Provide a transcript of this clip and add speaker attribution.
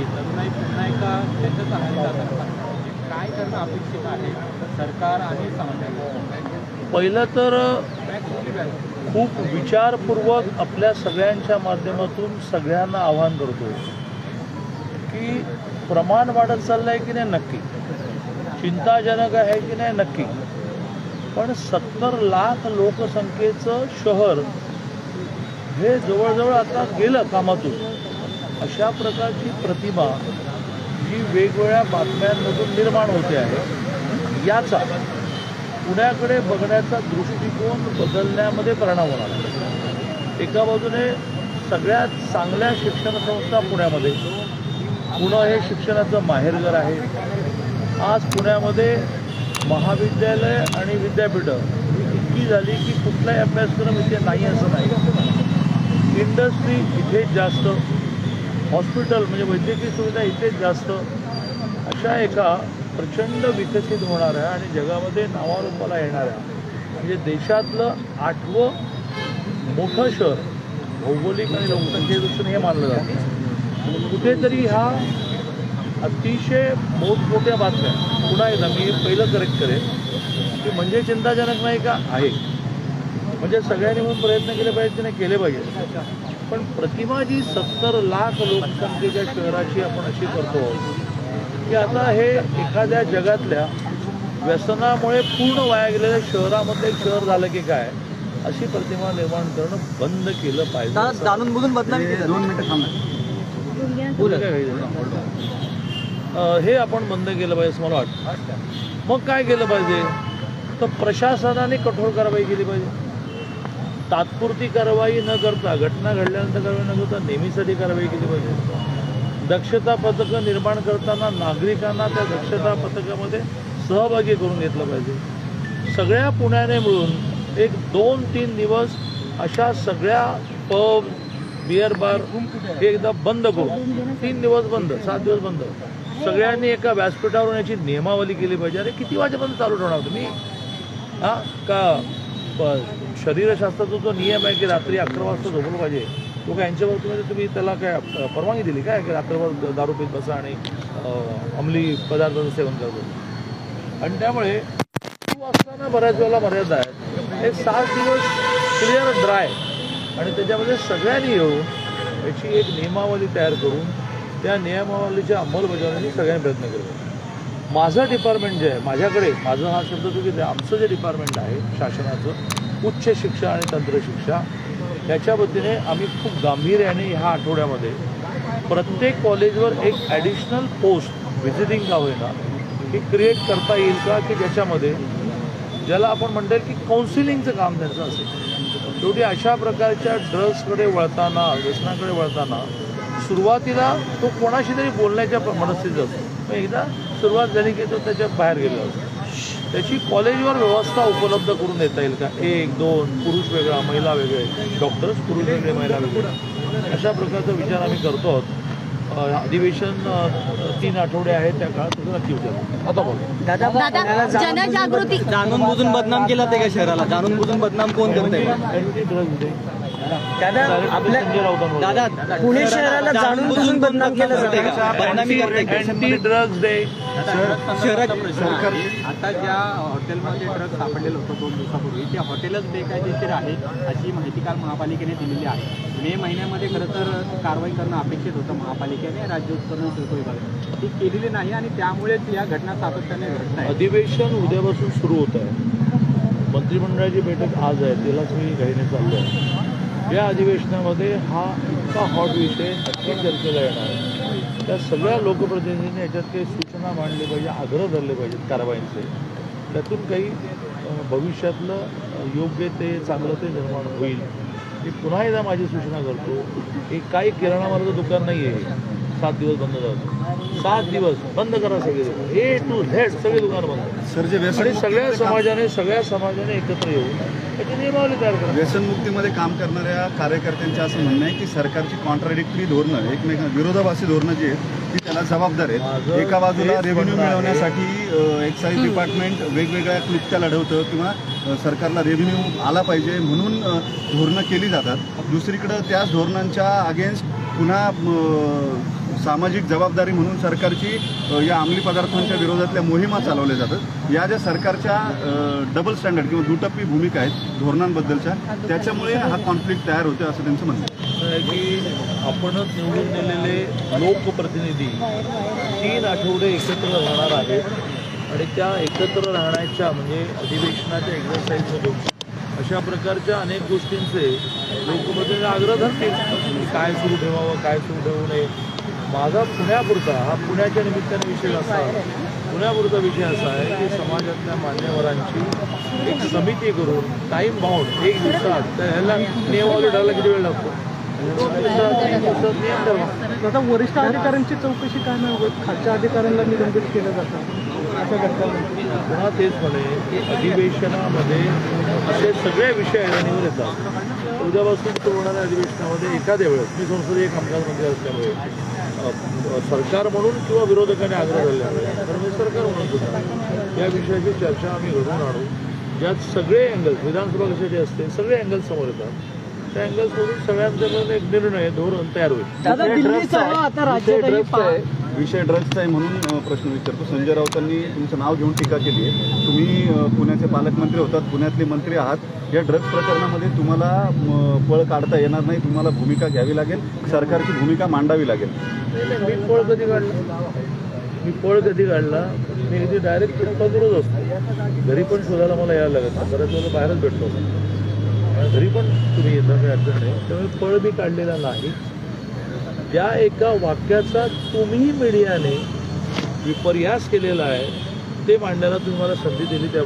Speaker 1: झाली तरुणाई पुन्हा एकदा त्याच्याच आहारी काय करणं अपेक्षित आहे? सरकार आणि समाजाला
Speaker 2: पहिलं तर खूप विचारपूर्वक आपल्या सगळ्यांच्या माध्यमातून सगळ्यांना आव्हान करतो. की प्रमाण वाढत चाललं आहे की नाही? नक्की. चिंताजनक आहे की नाही? नक्की. पण सत्तर लाख लोकसंख्येचं शहर हे जवळजवळ आता गेलं कामातून. अशा प्रकारची प्रतिमा जी वेगवेगळ्या बातम्यांमधून निर्माण होते आहे याचा पुण्याकडे बघण्याचा दृष्टिकोन बदलण्यामध्ये परिणाम होणार आहे. एका बाजूने सगळ्यात चांगल्या शिक्षण संस्था पुण्यामध्ये पुणे हे शिक्षणाचं माहेरघर आहे. आज पुण्यामध्ये महाविद्यालय आणि विद्यापीठं ही इतकी झाली की कुठलाही अभ्यासक्रम इथे नाही असं नाही. इंडस्ट्री इथे जास्त हॉस्पिटल म्हणजे वैद्यकीय सुविधा इथेच जास्त. अशा एका प्रचंड विकसित होणाऱ्या आणि जगामध्ये नावारूपाला येणाऱ्या म्हणजे देशातलं आठवं मोठं शहर भौगोलिक आणि लोकसंख्येदृष्टीने हे मानलं जातं. कुठेतरी ह्या अतिशय मोठमोठ्या बातम्या पुन्हा एकदा मी हे पहिलं करेक्ट करेन की म्हणजे चिंताजनक नाही का? आहे. म्हणजे सगळ्यांनी म्हणून प्रयत्न केले पाहिजे तिने केले पाहिजे. पण प्रतिमा जी सत्तर लाख लोकसंख्येच्या शहराची आपण अशी करतो की आता हे एखाद्या जगातल्या व्यसनामुळे पूर्ण वाया गेलेल्या शहरामधलं एक शहर झालं की काय अशी प्रतिमा निर्माण करणं बंद केलं पाहिजे.
Speaker 3: जाणून बुजून बदनामी केली.
Speaker 4: दोन मिनिटं थांबा.
Speaker 2: हे आपण बंद केलं पाहिजे असं मला वाटतं. मग काय केलं पाहिजे? तर प्रशासनाने कठोर कारवाई केली पाहिजे. तात्पुरती कारवाई न करता घटना घडल्यानंतर कारवाई न करता नेहमीसाठी कारवाई केली पाहिजे. दक्षता पथकं निर्माण करताना नागरिकांना त्या दक्षता पथकामध्ये सहभागी करून घेतलं पाहिजे. सगळ्या पुण्याने मिळून एक दोन तीन दिवस अशा सगळ्या पब बिअर बार हे एकदा बंद करू तीन दिवस बंद सात दिवस बंद. सगळ्यांनी एका व्यासपीठावरून याची नियमावली केली पाहिजे. अरे किती वाजेपर्यंत चालू ठेवणार तुम्ही हां? का? शरीरशास्त्राचा जो नियम आहे की रात्री अकरा वाजता झोपलं पाहिजे तो काय यांच्या बाबतीमध्ये तुम्ही त्याला काय परवानगी दिली काय की रात्रभर दारू पीत बसा आणि अंमली पदार्थाचं सेवन करतो आणि त्यामुळे वाजताना बऱ्याच वेळेला मर्यादा आहे एक सात दिवस क्लिअर ड्राय आणि त्याच्यामध्ये सगळ्यांनी येऊन याची एक नियमावली तयार करून त्या नियमावलीच्या अंमलबजावणीसाठी सगळ्यांनी प्रयत्न करतो माझं डिपार्टमेंट जे आहे माझ्याकडे माझं हा शब्द चुकीचा आहे आमचं जे डिपार्टमेंट आहे शासनाचं उच्च शिक्षा आणि तंत्रशिक्षा याच्या वतीने आम्ही खूप गांभीर्याने ह्या आठवड्यामध्ये प्रत्येक कॉलेजवर एक ॲडिशनल पोस्ट व्हिजिटिंग का होईना ही क्रिएट करता येईल का की ज्याच्यामध्ये ज्याला आपण म्हणता येईल की काउन्सिलिंगचं काम त्यांचं असेल. शेवटी अशा प्रकारच्या ड्रग्सकडे वळताना व्यसनाकडे वळताना सुरुवातीला तो कोणाशी तरी बोलण्याच्या मनस्थितीत असतो. मग एकदा सुरुवात झाली की तो त्याच्या बाहेर गेला त्याची कॉलेजवर व्यवस्था उपलब्ध करून देता येईल का? एक दोन पुरुष वेगळा महिला वेगळे डॉक्टर्स पुरुष वेगळे महिला वेगळे. अशा प्रकारचा विचार आम्ही करतो आहोत. अधिवेशन तीन आठवडे आहेत त्या काळात नक्की विचार आता
Speaker 3: दादा
Speaker 5: जनजागृती
Speaker 3: जाणून बुजून बदनाम केलं ते का शहराला? जाणून बुजून बदनाम कोण
Speaker 2: डे
Speaker 3: दादा आपल्या दादा पुणे शहराला जाणून बुजून बदनाम केलं जाते
Speaker 2: ड्रग्ज डे
Speaker 3: शहरात
Speaker 4: सरकार
Speaker 1: आता ज्या हॉटेलमध्ये ट्रक सापडलेलं होतं दोन दिवसापूर्वी ते हॉटेलच बेकायदेशीर आहे अशी माहिती काल महापालिकेने दिलेली आहे. मे महिन्यामध्ये खरं तर कारवाई करणं अपेक्षित होतं महापालिकेने राज्य उत्पन्न शुल्क विभागाने. ती केलेली नाही आणि त्यामुळेच या घटना सातत्याने घडत आहेत
Speaker 2: अधिवेशन उद्यापासून सुरू होत आहे. मंत्रिमंडळाची बैठक आज आहे त्यालाच मी घाईने चाललो आहे या अधिवेशनामध्ये हा इतका हॉट विषय नक्की चर्चेला येणार आहे. त्या सगळ्या लोकप्रतिनिधींनी याच्यात काही सूचना मांडल्या पाहिजे आग्रह धरले पाहिजेत कारवाईंचे. त्यातून काही भविष्यातलं योग्य ते चांगलं ते निर्माण होईल. मी पुन्हा एकदा माझी सूचना करतो की काही किराणा मालाचं दुकान नाही आहे सात दिवस बंद जातं सात दिवस बंद करा सगळे दुकान ए टू झेड सगळे दुकान बंद.
Speaker 4: सर जे
Speaker 2: सगळ्या समाजाने सगळ्या समाजाने एकत्र येऊन त्याची नियमावली तयार करा.
Speaker 4: व्यसनमुक्तीमध्ये काम करणाऱ्या कार्यकर्त्यांचं असं म्हणणं आहे की सरकारची कॉन्ट्राडिक्टरी धोरणं एकमेकां विरोधाभासी धोरणं जी आहेत ती त्याला जबाबदार आहेत. एका बाजूला रेव्हेन्यू. मिळवण्यासाठी एक्साईज डिपार्टमेंट वेगवेगळ्या क्लुप्त्या लढवतं किंवा सरकारला रेव्हेन्यू आला पाहिजे म्हणून धोरणं केली जातात. दुसरीकडं त्याच धोरणांच्या अगेन्स्ट पुन्हा सामाजिक जबाबदारी म्हणून सरकारची या अंमली पदार्थांच्या विरोधातल्या मोहिमा चालवल्या जातात या ज्या सरकारच्या डबल स्टँडर्ड किंवा दुटप्पी भूमिका आहेत धोरणांबद्दलच्या त्याच्यामुळे हा कॉन्फ्लिक्ट तयार होतो असं त्यांचं म्हणणं आहे.
Speaker 2: की आपणच निवडून दिलेले लोकप्रतिनिधी तीन आठवडे एकत्र राहणार आहेत आणि त्या एकत्र राहण्याच्या म्हणजे अधिवेशनाच्या एक्झरसाईजमधून अशा प्रकारच्या अनेक गोष्टींचे लोकप्रतिनिधी आग्रह धरतील काय सुरू ठेवावं काय सुरू ठेवू नये माझा पुण्यापुरता हा पुण्याच्या निमित्ताने विषय असा पुण्यापुरता विषय असा आहे की समाजातल्या मान्यवरांची एक समिती करून टाईम बाउंड एक दिवसात त्या ह्याला नियम वगैरे ठरायला किती वेळ लागतो?
Speaker 3: आता वरिष्ठ अधिकाऱ्यांची चौकशी काय नाही होत? खालच्या अधिकाऱ्यांना निलंबित केलं जातं. असं करतात.
Speaker 2: पुन्हा तेच म्हणे की अधिवेशनामध्ये असे सगळे विषय ऐरणीवर येतात. उद्यापासून सुरू होणाऱ्या अधिवेशनामध्ये एखाद्या वेळेस मी संसदीय कामकाज मंत्री असल्यामुळे सरकार म्हणून किंवा विरोधकांनी आग्रह झाल्यामुळे तर मी सरकार म्हणून सुद्धा या विषयाची चर्चा आम्ही घडवून आणू. ज्यात सगळे अँगल्स विधानसभा कशाचे असते सगळे अँगल्स समोर येतात. त्या अँगल्समधून सगळ्यांचा मिळून एक निर्णय धोरण तयार होईल.
Speaker 4: विषय ड्रग्सचा आहे. म्हणून प्रश्न विचारतो. संजय राऊतांनी तुमचं नाव घेऊन टीका केली आहे. तुम्ही पुण्याचे पालकमंत्री होतात पुण्यातले मंत्री आहात. या ड्रग्स प्रकरणामध्ये तुम्हाला म, पळ काढता येणार नाही. तुम्हाला भूमिका घ्यावी लागेल. सरकारची भूमिका मांडावी लागेल.
Speaker 2: मी पळ कधी काढला? मी पळ कधी काढला? मी कधी डायरेक्ट असतो. घरी पण शोधायला मला यायला लागत नाही. बऱ्याच वेळेला बाहेरच भेटतो तरी घरी पण तुम्ही येता काही अडचण नाही. त्यामुळे पळ मी काढलेला नाही. त्या एका वाक्याचा तुम्ही मीडियाने विपर्यास केलेला आहे ते मांडण्याला तुम्ही मला संधी दिली त्या